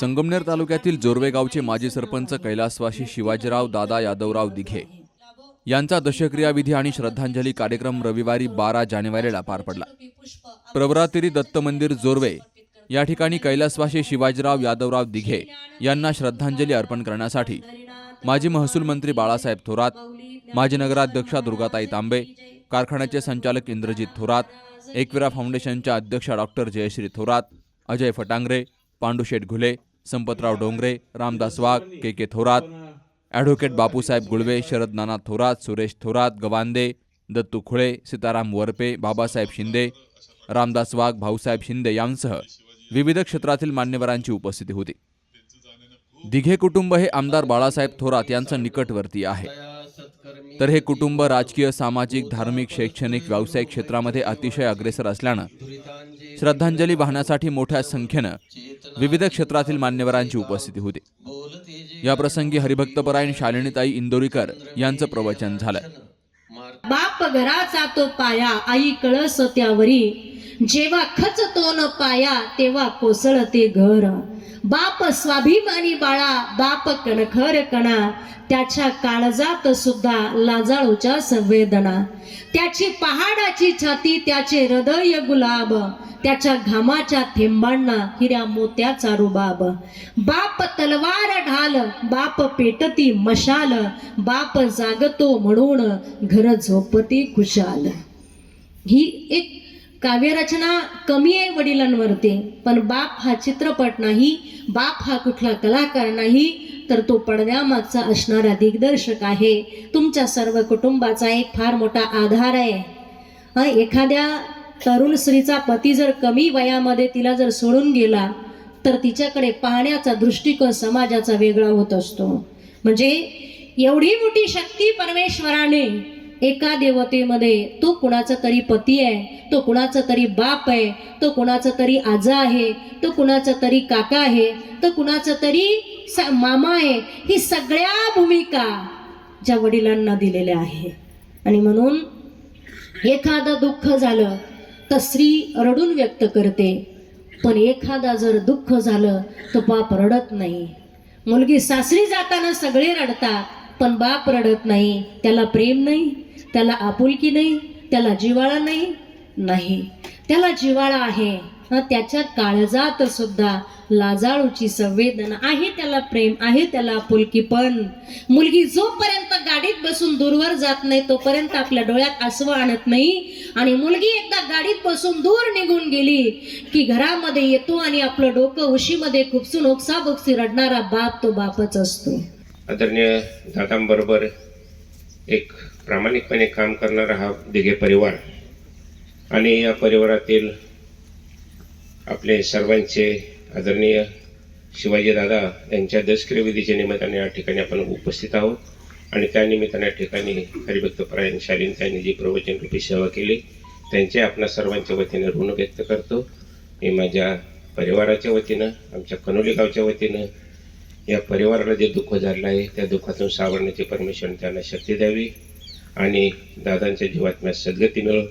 संगमनेर तालुक्यातील जोरवे गावचे माजी सरपंच कैलासवासी शिवाजीराव दादा यादवराव दिघे यांचा दशक्रियाविधी आणि श्रद्धांजली कार्यक्रम रविवारी बारा जानेवारीला पार पडला. प्रवरातिरी दत्त मंदिर जोरवे या ठिकाणी कैलासवासी शिवाजीराव यादवराव दिघे यांना श्रद्धांजली अर्पण करण्यासाठी माजी महसूल मंत्री बाळासाहेब थोरात माजी नगराध्यक्षा दुर्गाताई तांबे कारखान्याचे संचालक इंद्रजित थोरात एकविरा फाउंडेशनच्या अध्यक्षा doctor Jayashree Thorat Ajay Phatangare Pandushet Ghule Sampatrao Dongare Ramdas Wagh K K Thorat advocate Bapusaheb Gulve Sharad Nana Thorat Suresh Thorat Gawande Dattu Khule Sitaram Warpe Babasaheb Shinde Ramdas Wagh Bhausaheb Shinde यांसह विविध क्षेत्रातील मान्यवरांची उपस्थिती होती. दिघे कुटुंब हे आमदार बाळासाहेब थोरात यांचं निकटवर्ती आहे. तर हे कुटुंब राजकीय सामाजिक धार्मिक शैक्षणिक व्यावसायिक क्षेत्रामध्ये अतिशय अग्रेसर असल्यानं श्रद्धांजली वाहण्यासाठी मोठ्या संख्येनं विविध क्षेत्रातील मान्यवरांची उपस्थिती होती. या प्रसंगी हरिभक्तपरायण शालिनीताई इंदोरीकर यांचं प्रवचन झालं बाप घराचा तो पाया आई कळस त्यावरी. जेव्हा खचतो न पाया तेव्हा कोसळते घर. बाप स्वाभिमानी बाळा बाप कणखर कणा. त्याच्या काळजात सुद्धा लाजाळूच्या संवेदना. त्याची पहाडाची छाती त्याचे हृदय गुलाब. त्याच्या घामाच्या थेंबांना हिऱ्या मोत्याचा रुबाब. बाप तलवार ढाल बाप पेटती मशाल. बाप जागतो म्हणून घर झोपती खुशाल. ही एक काव्यरचना कमी आहे वडिलांवरती पण बाप हा चित्रपट नाही बाप हा कुठला कलाकार नाही तर तो पडद्यामागचा असणारा दिग्दर्शक आहे. तुमच्या सर्व कुटुंबाचा एक फार मोठा आधार आहे. एखाद्या तरुण स्त्रीचा पती जर कमी वयामध्ये तिला जर सोडून गेला तर तिच्याकडे पाहण्याचा दृष्टिकोन समाजाचा वेगळा होत असतो. म्हणजे एवढी मोठी शक्ती परमेश्वराने एका देवतेमध्ये तो कुणाचा तरी पती आहे तो कुणाचा तरी बाप आहे तो कुणाचा तरी आजा आहे तो कुणाचा तरी काका आहे तो कुणाचा तरी स- मामा आहे ही सगळ्या भूमिका ज्या वडिलांना दिलेल्या आहे. आणि म्हणून एखादं दुःख झालं तर स्त्री रडून व्यक्त करते पण एखादा जर दुःख झालं तर बाप रडत नाही. मुलगी सासरी जाताना सगळे रडतात पण बाप रडत नाही त्याला प्रेम नाही. त्याला आपुलकी नाही त्याला जिवाळा नाही नाही. त्याला जिवाळा आहे. त्याच्या काळजात सुद्धा लाजाळूची संवेदना आहे त्याला प्रेम आहे त्याला आपुलकी पण. मुलगी जोपर्यंत गाडीत बसून दूरवर जात नाही तोपर्यंत आपल्या डोळ्यात आसवं आणत नाही. आणि मुलगी एकदा गाडीत बसून दूर निघून गेली की घरामध्ये येतो आणि आपलं डोकं उशीमध्ये खुपसून ओक्साबोक्सी रडणारा बाप तो बापच असतो. आदरणीय दादांबरोबर एक प्रामाणिकपणे काम करणारा हा दिघे परिवार आणि या परिवारातील आपले सर्वांचे आदरणीय शिवाजी दादा यांच्या दशक्रियविधीच्या निमित्ताने या ठिकाणी आपण उपस्थित आहोत. आणि त्या निमित्ताने या ठिकाणी हरिभक्तपरायण शालीन त्यांनी जी प्रवचन रूपी सेवा केली त्यांचे आपल्या सर्वांच्या वतीने ऋण व्यक्त करतो. मी माझ्या परिवाराच्या वतीनं आमच्या कनोली गावच्या वतीनं या परिवाराला जे दुःख झालं आहे त्या दुःखातून सावरण्याची परमेश्वर त्यांना शक्ती द्यावी. आणि दादांच्या जीवात्म्यास सद्गती मिळो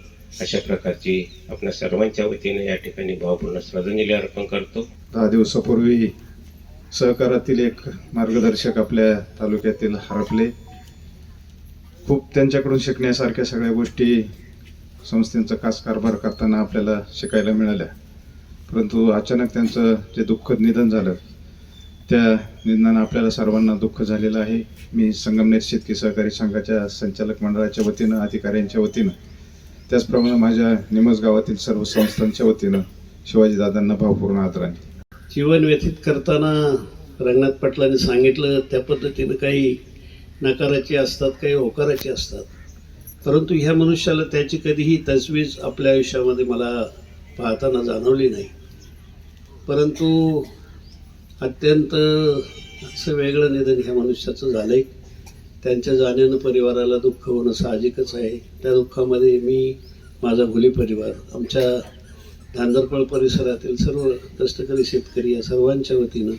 अशा प्रकारची आपल्या सर्वांच्या वतीने या ठिकाणी भावपूर्ण श्रद्धांजली अर्पण करतो. दहा दिवसापूर्वी सहकारातील एक मार्गदर्शक आपल्या तालुक्यातील हरपले. खूप त्यांच्याकडून शिकण्यासारख्या सगळ्या गोष्टी संस्थेचा कास कारभार करताना आपल्याला शिकायला मिळाल्या. परंतु अचानक त्यांचं जे दुःखद निधन झालं त्या निधनानं आपल्याला सर्वांना दुःख झालेलं आहे. मी संगमनेर शेतकी सहकारी संघाच्या संचालक मंडळाच्या वतीनं अधिकाऱ्यांच्या वतीनं त्याचप्रमाणे माझ्या निमज गावातील सर्व संस्थांच्या वतीनं शिवाजीदादांना भावपूर्ण आदरांजली जीवन व्यतीत करताना रंगनाथ पाटलांनी सांगितलं त्या पद्धतीनं काही नकाराचे असतात काही होकाराचे असतात. परंतु ह्या मनुष्याला त्याची कधीही तजवीज आपल्या आयुष्यामध्ये मला पाहताना जाणवली नाही. परंतु अत्यंत असं वेगळं निधन ह्या मनुष्याचं झालं आहे त्यांच्या जाण्यानं परिवाराला दुःख होणं साहजिकच आहे. त्या दुःखामध्ये मी माझा भुली परिवार आमच्या धांदरपळ परिसरातील सर्व कष्टकरी शेतकरी या सर्वांच्या वतीनं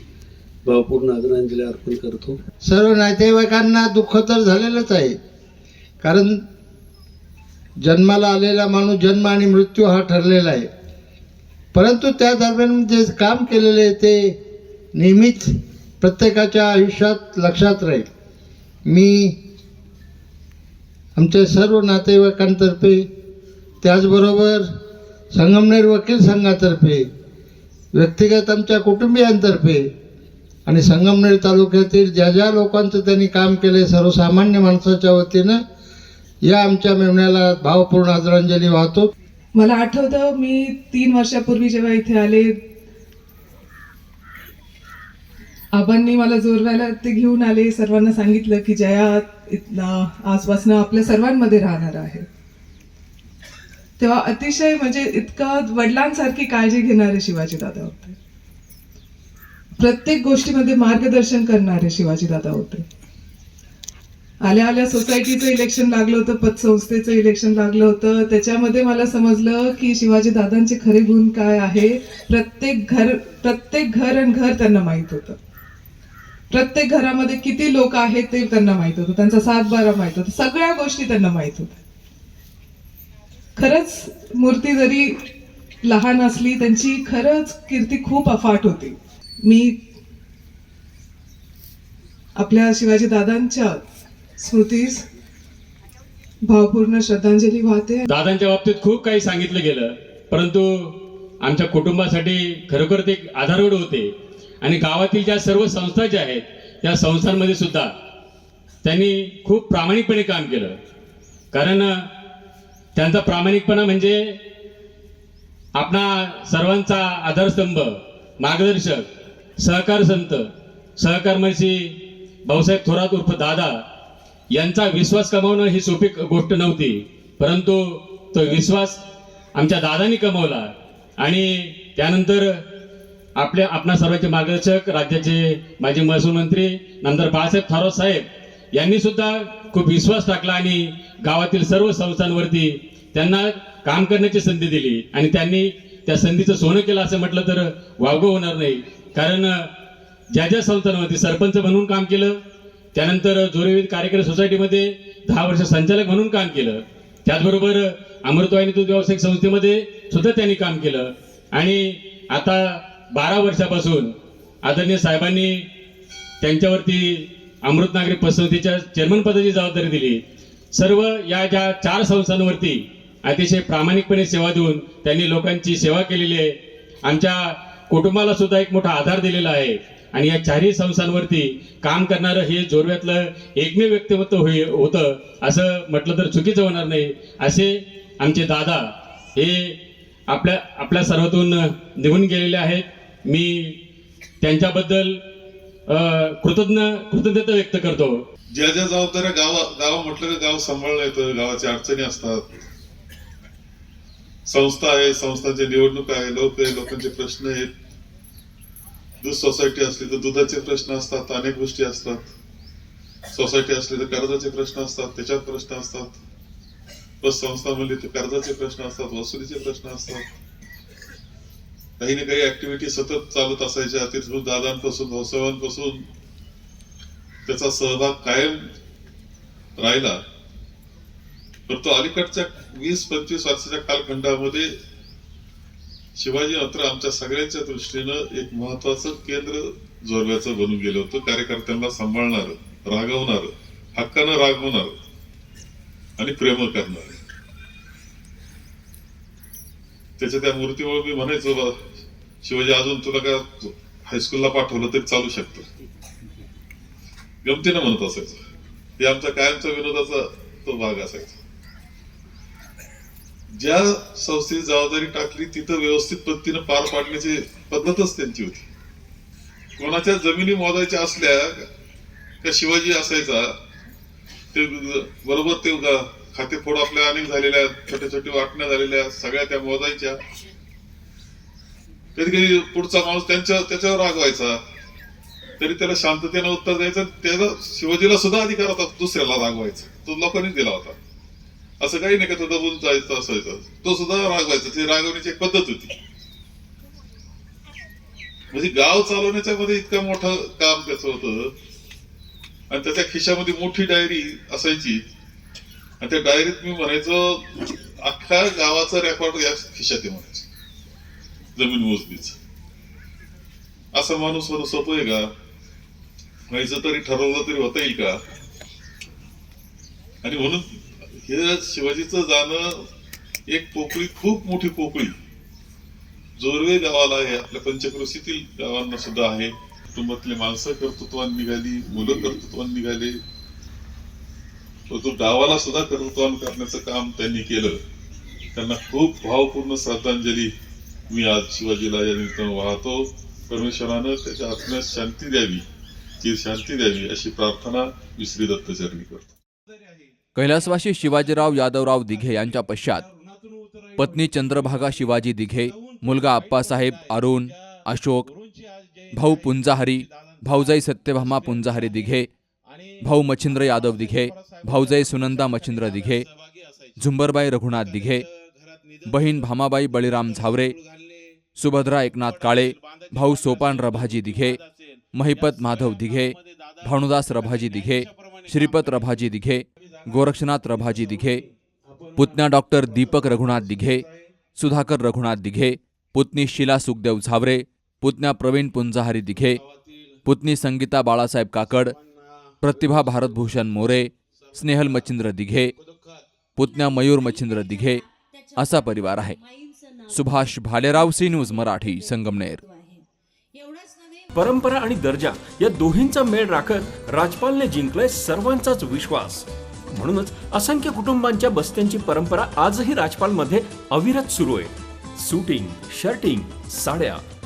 भावपूर्ण आदरांजली अर्पण करतो. सर्व नातेवाईकांना दुःख तर झालेलंच आहे. कारण जन्माला आलेला माणूस जन्म आणि मृत्यू हा ठरलेला आहे. परंतु त्या दरम्यान जे काम केलेले आहे ते नेहमीच प्रत्येकाच्या आयुष्यात लक्षात राहील. मी आमच्या सर्व नातेवाईकांतर्फे त्याचबरोबर संगमनेर वकील संघातर्फे व्यक्तिगत आमच्या कुटुंबियांतर्फे आणि संगमनेर तालुक्यातील ज्या ज्या लोकांचं त्यांनी काम केले सर्वसामान्य माणसाच्या वतीनं या आमच्या मेमण्याला भावपूर्ण आदरांजली वाहतो. मला आठवतं मी तीन वर्षापूर्वी जेव्हा इथे आले आबांनी मला जोरवायला ते घेऊन आले. सर्वांना सांगितलं की जया इथला आजपासनं आपल्या सर्वांमध्ये राहणार आहे. तेव्हा अतिशय म्हणजे इतकं वडिलांसारखी काळजी घेणारे शिवाजी दादा होते. प्रत्येक गोष्टीमध्ये मार्गदर्शन करणारे शिवाजी दादा होते. आल्या आल्या सोसायटीचं इलेक्शन लागलं होतं पतसंस्थेचं इलेक्शन लागलं होतं. त्याच्यामध्ये मला समजलं की शिवाजी दादांचे खरे गुण काय आहे? प्रत्येक घर प्रत्येक घर आणि घर त्यांना माहीत होतं. प्रत्येक घरामध्ये किती लोक आहेत ते त्यांना माहीत होतं. त्यांचा सातबारा माहीत होता. सगळ्या गोष्टी त्यांना माहीत होत्या. खरंच मूर्ती जरी लहान असली त्यांची खरंच कीर्ती खूप अफाट होती. मी आपल्या शिवाजी दादांच्या स्मृतीस भावपूर्ण श्रद्धांजली वाहते दादांच्या बाबतीत खूप काही सांगितलं गेलं परंतु आमच्या कुटुंबासाठी खरोखर ते एक आधारवड होते. आणि गावातील ज्या सर्व संस्था ज्या आहेत त्या संस्थांमध्ये सुद्धा त्यांनी खूप प्रामाणिकपणे काम केलं. कारण त्यांचा प्रामाणिकपणा म्हणजे आपणा सर्वांचा आधारस्तंभ मार्गदर्शक सहकार संत सहकार महर्षी भाऊसाहेब थोरात उर्फ दादा यांचा विश्वास कमावणं ही सोपी गोष्ट नव्हती. परंतु तो विश्वास आमच्या दादांनी कमावला आणि त्यानंतर आपल्या आपणा सर्वांचे मार्गदर्शक राज्याचे माजी महसूल मंत्री नंतर बाळासाहेब थोरात साहेब यांनी सुद्धा खूप विश्वास टाकला आणि गावातील सर्व संस्थांवरती त्यांना काम करण्याची संधी दिली. आणि त्यांनी त्या संधीचं सोनं केलं असं म्हटलं तर वावगं होणार नाही. कारण ज्या ज्या संस्थांवरती सरपंच म्हणून काम केलं त्यानंतर जोरेविद कार्यकारी सोसायटीमध्ये दहा वर्ष संचालक म्हणून काम केलं त्याचबरोबर अमृतवाहिनी दूध व्यावसायिक संस्थेमध्ये सुद्धा त्यांनी काम केलं. आणि आता बारा वर्षापासून आदरणीय साहेबांनी त्यांच्यावरती अमृत नागरी पसंतीच्या चेअरमन पदाची जबाबदारी दिली. सर्व या ज्या चार संस्थांवरती अतिशय प्रामाणिकपणे सेवा देऊन त्यांनी लोकांची सेवा केलेली आहे. आमच्या कुटुंबाला सुद्धा एक मोठा आधार दिलेला आहे. आणि या चारही संस्थांवरती काम करणारं हे जोरव्यातलं एकमेव व्यक्तिमत्व होई होतं असं म्हटलं तर चुकीचं होणार नाही. असे आमचे दादा हे आपल्या आपल्या सर्वातून निघून गेलेले आहेत. मी त्यांच्याबद्दल कृतज्ञ कृतज्ञता व्यक्त करतो. ज्या ज्या जबाबदाऱ्या गाव गाव म्हटलं तर गाव सांभाळलं येतं गावाच्या अडचणी असतात. संस्था आहे संस्थांची निवडणूक आहे लोक आहे लोकांचे प्रश्न आहेत. दूध सोसायटी असली तर दुधाचे प्रश्न असतात अनेक गोष्टी असतात. सोसायटी असली तर कर्जाचे प्रश्न असतात त्याच्यात प्रश्न असतात. बस संस्था म्हणली तर कर्जाचे प्रश्न असतात वसुलीचे प्रश्न असतात. काही ना काही ऍक्टिव्हिटी सतत चालत असायच्या. तिथून दादांपासून भाऊसाहेबांपासून त्याचा सहभाग कायम राहिला. तर तो अलीकडच्या वीस पंचवीस वर्षाच्या कालखंडामध्ये शिवाजी मात्र आमच्या सगळ्यांच्या दृष्टीनं एक महत्वाचं केंद्र जोरव्याचं बनून गेलं होतं. कार्यकर्त्यांना सांभाळणार रागवणार हक्कानं रागवणार आणि प्रेम करणार. त्याच्या त्या मूर्तीमुळे मी म्हणायचो शिवाजी अजून तुला काय हायस्कूलला पाठवलं तरी चालू शकतो. गमतीनं म्हणत असायचं. ते आमचा कायमचा विनोदाचा तो भाग असायचा. ज्या संस्थेची जबाबदारी टाकली तिथं व्यवस्थित पद्धतीनं पार पाडण्याची पद्धतच त्यांची होती. कोणाच्या जमिनी मोजायच्या असल्या का शिवाजी असायचा ते बरोबर ते खातेफोड आपल्या अनेक झालेल्या छोट्या छोट्या वाटण्या झालेल्या सगळ्या त्या मोजायच्या. कधी कधी पुढचा माणूस त्यांच्या त्याच्यावर रागवायचा तरी त्याला शांततेनं उत्तर द्यायचं त्याला शिवाजीला सुद्धा अधिकार होता दुसऱ्याला रागवायचा तो लोकांनी दिला होता. असं काही नाही का तो दबून जायचं असायचं. तो सुद्धा रागवायचा ती रागवण्याची एक पद्धत होती. म्हणजे गाव चालवण्याच्या मध्ये इतकं मोठं काम त्याचं होतं. आणि त्याच्या खिशामध्ये मोठी डायरी असायची. आणि त्या डायरीत मी म्हणायचो अख्ख्या गावाचा रेकॉर्ड या खिशात आहे म्हणायचं. जमीन मोजणीच. असा माणूस होणं सोपं आहे का? व्हायचं तरी ठरवलं तरी होता येईल का? आणि म्हणून हे शिवाजीचं जाणं एक पोकळी खूप मोठी पोकळी. जोरवे गावाला आहे आपल्या पंचक्रोशीतील गावांना सुद्धा आहे. कुटुंबातले माणसं कर्तृत्वान निघाली मुलं कर्तृत्वान निघाले. तो गावाला सुद्धा कर्तृत्वान करण्याचं काम त्यांनी केलं त्यांना खूप भावपूर्ण श्रद्धांजली मी आज शिवाजीला या निमित्तानं वाहतो. परमेश्वरानं त्याच्या आत्म्यास शांती द्यावी चिर शांती द्यावी अशी प्रार्थना मी श्री दत्तचरणी करतो. कैलासवासी शिवाजीराव यादवराव दिघे यांच्या पश्चात पत्नी चंद्रभागा शिवाजी दिघे मुलगा आप्पासाहेब अरुण अशोक भाऊ पुंजाहरी भाऊजाई सत्यभामा पुंजाहरी दिघे भाऊ मच्छिंद्र यादव दिघे भाऊजाई सुनंदा मच्छिंद्र दिघे झुंबरबाई रघुनाथ दिघे बहीण भामाबाई बळीराम झावरे सुभद्रा एकनाथ काळे भाऊ सोपान रभाजी दिघे महिपत माधव दिघे भानुदास रभाजी दिघे श्रीपत रभाजी दिघे गोरक्षनाथ रभाजी दिघे पुतण्या डॉक्टर दीपक रघुनाथ दिघे सुधाकर रघुनाथ दिघे पुतणी शिला सुखदेव झावरे पुतण्या प्रवीण पुंजाहारी दिघे पुतणी संगीता बाळासाहेब काकड प्रतिभा भारतभूषण मोरे स्नेहल मच्छिंद्र दिघे पुतण्या मयूर मच्छिंद्र दिघे असा परिवार आहे. Subhash Bhalerao C news Marathi Sangamner. परंपरा आणि दर्जा या दोन्हींचा मेळ राखत राजपालने जिंकलाय सर्वांचाच विश्वास. म्हणूनच असंख्य कुटुंबांच्या बस्त्यांची परंपरा आजही राजपालमध्ये अविरत सुरू आहे. सुटिंग शर्टिंग साड्या